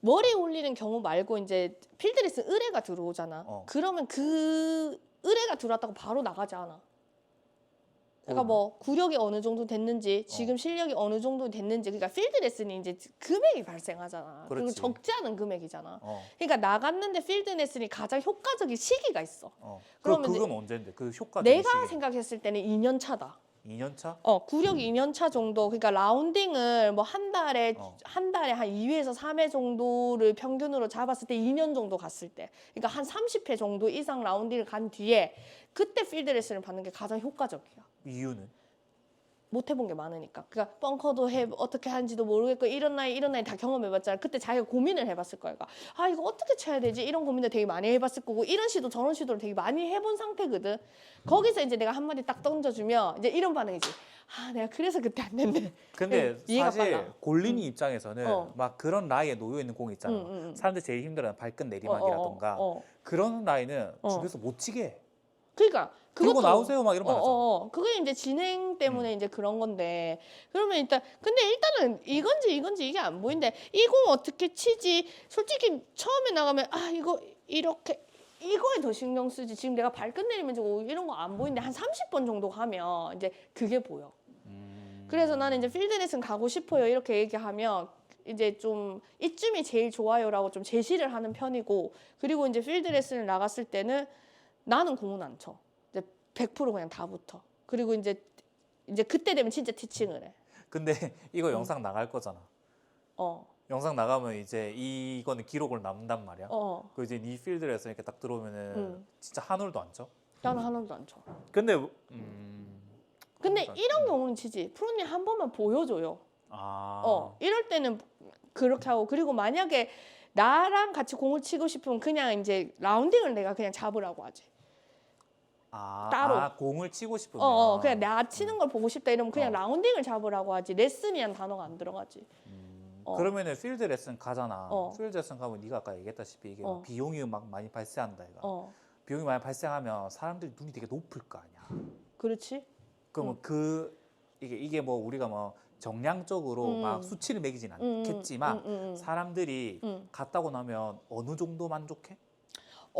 머리 올리는 경우 말고 이제 필드레스 의뢰가 들어오잖아. 어. 그러면 그 의뢰가 들어왔다고 바로 나가지 않아. 그러니까 뭐 구력이 어느 정도 됐는지 지금 실력이 어느 정도 됐는지 그러니까 필드 레슨이 이제 금액이 발생하잖아. 그리고 그렇지. 적지 않은 금액이잖아. 어, 그러니까 나갔는데 필드 레슨이 가장 효과적인 시기가 있어. 어. 그, 그러면 그건 언제인데? 그 효과 내가 생각했을 때는 2년 차다. 2년 차? 어, 구력 2년 차 정도. 그러니까 라운딩을 뭐 한 달에 어. 한 달에 한 2회에서 3회 정도를 평균으로 잡았을 때 2년 정도 갔을 때. 그러니까 한 30회 정도 이상 라운딩을 간 뒤에 그때 필드 레슨을 받는 게 가장 효과적이야. 이유는? 못 해본 게 많으니까. 그러니까 벙커도 해 어떻게 하는지도 모르겠고 이런 나이 이런 나이 다 경험해봤잖아. 그때 자기가 고민을 해봤을 거야. 그러니까 아 이거 어떻게 쳐야 되지? 이런 고민도 되게 많이 해봤을 거고 이런 시도 저런 시도를 되게 많이 해본 상태거든. 거기서 이제 내가 한 마디 딱 던져주면 이제 이런 반응이지. 아 내가 그래서 그때 안 됐네. 근데 사실 빨라. 골린이 입장에서는 어. 막 그런 라이에 놓여 있는 공이 있잖아. 응, 응, 응. 사람들 제일 힘들어하는 발끝 내리막이라던가 어, 어, 어. 그런 라이는 어. 중에서 못 치게 해. 그러니까 그것도- 나오세요 막 이런 말 어, 하잖아. 어, 어. 그게 이제 진행 때문에 이제 그런 건데 그러면 일단 근데 일단은 이건지 이건지 이게 안 보이는데 이 공 어떻게 치지 솔직히 처음에 나가면 아 이거 이렇게 이거에 더 신경 쓰지 지금 내가 발끝 내리면 저거 이런 거 안 보이는데 한 30번 정도 가면 이제 그게 보여 음. 그래서 나는 이제 필드 레슨 가고 싶어요 이렇게 얘기하면 이제 좀 이쯤이 제일 좋아요라고 좀 제시를 하는 편이고 그리고 이제 필드 레슨을 나갔을 때는 나는 공은 안 쳐. 이제 100% 그냥 다 붙어. 그리고 이제 이제 그때 되면 진짜 티칭을 해. 근데 이거 영상 나갈 거잖아. 어, 영상 나가면 이제 이거는 기록을 남는단 말이야. 어. 그 이제 니 필드에서 이렇게 딱 들어오면은 음. 진짜 한 올도 안 쳐. 나는 하나도 안 쳐. 근데 음. 근데 그러니까, 이런 음. 경우는 치지. 프로님 한 번만 보여줘요. 아. 어, 이럴 때는 그렇게 하고 그리고 만약에 나랑 같이 공을 치고 싶으면 그냥 이제 라운딩을 내가 그냥 잡으라고 하지. 아, 따로. 아, 공을 치고 싶으면. 어, 어 그냥 나 치는 걸 보고 싶다 이러면 그냥 어. 라운딩을 잡으라고 하지. 레슨이란 단어가 안 들어가지. 음, 어. 그러면은 필드 레슨 가잖아. 어. 필드 레슨 가면 네가 아까 얘기했다시피 이게 어. 비용이 막 많이 발생한다 이가. 어, 비용이 많이 발생하면 사람들이 눈이 되게 높을 거 아니야. 그렇지. 그러면 음. 그 이게 이게 뭐 우리가 뭐 정량적으로 음. 막 수치를 매기진 음, 않겠지만 음, 음, 음. 사람들이 음. 갔다고 나면 어느 정도 만족해?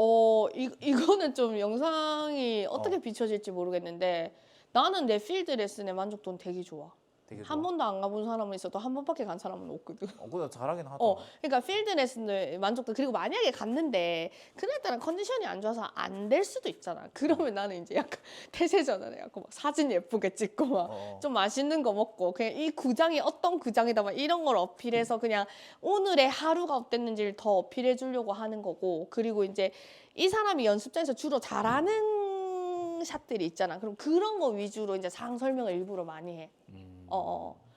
어, 이, 이거는 좀 영상이 어떻게 어. 비춰질지 모르겠는데 나는 내 필드 레슨의 만족도는 되게 좋아. 되게 한 번도 안 가본 사람은 있어도 한 번밖에 간 사람은 없거든. 어, 그거 잘하긴 하다. 어, 그러니까 필드 레슨의 만족도 그리고 만약에 갔는데 그날따라 컨디션이 안 좋아서 안 될 수도 있잖아. 그러면 나는 이제 약간 태세 전환해 갖고 막 사진 예쁘게 찍고 막 어. 좀 맛있는 거 먹고 그냥 이 구장이 어떤 구장이다 막 이런 걸 어필해서 그냥 오늘의 하루가 어땠는지를 더 어필해 주려고 하는 거고 그리고 이제 이 사람이 연습장에서 주로 잘하는 샷들이 있잖아. 그럼 그런 거 위주로 이제 상황 설명을 일부러 많이 해. 음. 어, 어.